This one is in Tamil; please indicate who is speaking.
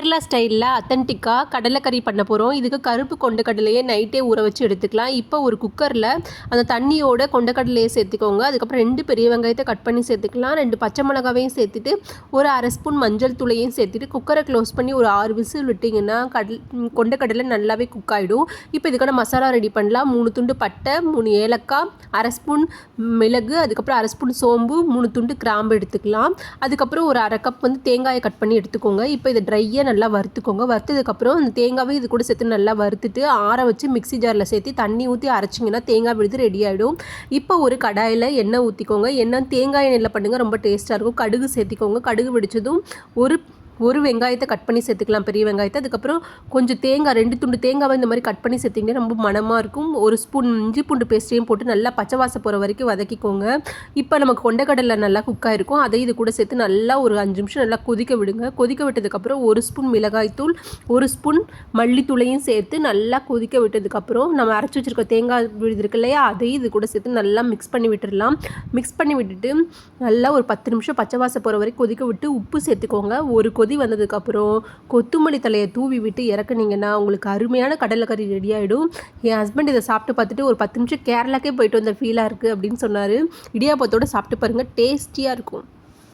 Speaker 1: கேரளா ஸ்டைலில் அத்தன்டிக்காக கடலைக்கறி பண்ண போகிறோம் இதுக்கு கருப்பு கொண்டக்கடலையே நைட்டே ஊற வச்சு எடுத்துக்கலாம். இப்போ ஒரு குக்கரில் அந்த தண்ணியோட கொண்டக்கடலையை சேர்த்துக்கோங்க. அதுக்கப்புறம் ரெண்டு பெரிய வெங்காயத்தை கட் பண்ணி சேர்த்துக்கலாம். ரெண்டு பச்சை மிளகாவையும் சேர்த்துட்டு ஒரு அரை ஸ்பூன் மஞ்சள் தூளையும் சேர்த்துட்டு குக்கரை க்ளோஸ் பண்ணி ஒரு ஆறு விசில் விட்டிங்கன்னா கடல் கொண்டக்கடலை நல்லாவே குக் ஆகிடும் இப்போ இதுக்கான மசாலா ரெடி பண்ணலாம். மூணு துண்டு பட்டை மூணு ஏலக்காய் அரை ஸ்பூன் மிளகு அதுக்கப்புறம் அரை ஸ்பூன் சோம்பு மூணு துண்டு கிராம்பு எடுத்துக்கலாம். அதுக்கப்புறம் ஒரு அரை கப் வந்து தேங்காயை கட் பண்ணி எடுத்துக்கோங்க. இப்போ இதை ட்ரையாக நல்லா வறுத்துக்கோங்க. வறுத்ததுக்கப்புறம் அந்த தேங்காவை இது கூட சேர்த்து நல்லா வறுத்துட்டு ஆற வச்சு மிக்சி ஜாரில் சேர்த்து தண்ணி ஊற்றி அரைச்சிங்கன்னா தேங்காய் விழுது ரெடி ஆகிடும் இப்போ ஒரு கடாயில் எண்ணெய் ஊற்றிக்கோங்க எண்ணெய் தேங்காய் எண்ணெயில் பண்ணுங்கள் ரொம்ப டேஸ்ட்டாக இருக்கும். கடுகு சேர்த்திக்கோங்க. கடுகு பிடிச்சதும் ஒரு ஒரு வெங்காயத்தை கட் பண்ணி சேர்த்துக்கலாம் பெரிய வெங்காயத்தை. அதுக்கப்புறம் கொஞ்சம் தேங்காய் ரெண்டு துண்டு தேங்காவை இந்த மாதிரி கட் பண்ணி சேர்த்திங்கன்னா ரொம்ப மணமாக இருக்கும். ஒரு ஸ்பூன் இஞ்சி பூண்டு பேஸ்ட்டையும் போட்டு நல்லா பச்சை வாசம் போகிற வரைக்கும் வதக்கிக்கோங்க. இப்போ நமக்கு கொண்டக்கடலை நல்லா குக் ஆகிருக்கும் அதை இது கூட சேர்த்து நல்லா ஒரு அஞ்சு நிமிஷம் நல்லா கொதிக்க விடுங்க. கொதிக்க விட்டதுக்கப்புறம் ஒரு ஸ்பூன் மிளகாய்த்தூள் ஒரு ஸ்பூன் மல்லித்தூளையும் சேர்த்து நல்லா கொதிக்க விட்டதுக்கப்புறம் நம்ம அரைச்சி வச்சுருக்க தேங்காய் விழுது இருக்கு இல்லையா? அதையும் இது கூட சேர்த்து நல்லா மிக்ஸ் பண்ணி விட்டுடலாம் மிக்ஸ் பண்ணி விட்டுட்டு நல்லா ஒரு பத்து நிமிஷம் பச்சை வாசம் போகிற வரைக்கும் கொதிக்க விட்டு உப்பு சேர்த்துக்கோங்க. ஒரு கொதி கொதி வந்ததுக்கப்புறம் கொத்துமல்லி தலையை தூவி விட்டு இறக்குனீங்கன்னா உங்களுக்கு அருமையான கடலைக்கறி ரெடி ஆகிடும் என் ஹஸ்பண்ட் இதை சாப்பிட்டு பார்த்துட்டு ஒரு பத்து நிமிஷம் கேரளாக்கே போயிட்டு வந்த ஃபீலாக இருக்குது அப்படின்னு சொன்னார். இடியாப்பத்தோடு சாப்பிட்டு பாருங்கள் டேஸ்டியாக இருக்கும்.